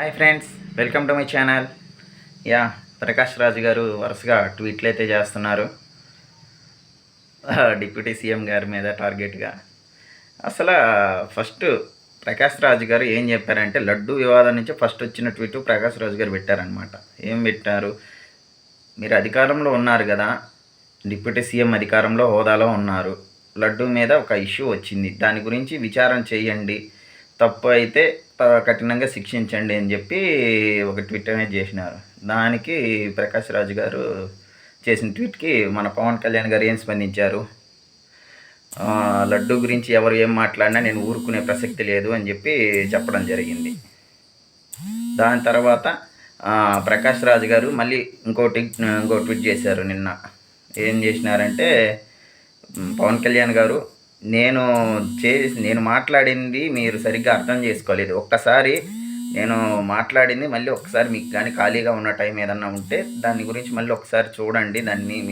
Hi friends welcome to my channel yeah Prakash Raju గారు వరుసగా ట్వీట్లు అయితే చేస్తున్నారు. డిప్యూటీ సీఎం గారి మీద టార్గెట్గా అసలు ఫస్ట్ ప్రకాష్ రాజు గారు ఏం చెప్పారంటే లడ్డు వివాదం నుంచి ఫస్ట్ వచ్చిన ట్వీట్ ప్రకాష్ రాజు గారు పెట్టారనమాట ఏం పెట్టారు? మీరు అధికారంలో ఉన్నారు కదా. డిప్యూటీ సీఎం అధికారంలో హోదాలో ఉన్నారు. లడ్డు మీద ఒక ఇష్యూ వచ్చింది. దాని గురించి విచారం చేయండి. తప్పు అయితే కఠినంగా శిక్షించండి అని చెప్పి ఒక ట్వీట్ అనేది చేసినారు. దానికి ప్రకాష్ రాజు గారు చేసిన ట్వీట్కి మన పవన్ కళ్యాణ్ గారు ఏం స్పందించారు? లడ్డు గురించి ఎవరు ఏం మాట్లాడినా నేను ఊరుకునే ప్రసక్తి లేదు అని చెప్పి చెప్పడం జరిగింది. దాని తర్వాత ప్రకాష్ రాజు గారు మళ్ళీ ఇంకోటి ఇంకో ట్వీట్ చేశారు నిన్న. ఏం చేసినారంటే పవన్ కళ్యాణ్ గారు నేను చేసి నేను మాట్లాడింది మీరు సరిగ్గా అర్థం చేసుకోలేదు. ఒక్కసారి నేను మాట్లాడింది మళ్ళీ ఒకసారి మీకు కానీ ఖాళీగా ఉన్న టైం ఏదన్నా ఉంటే దాని గురించి మళ్ళీ ఒకసారి చూడండి. దాన్ని మీరు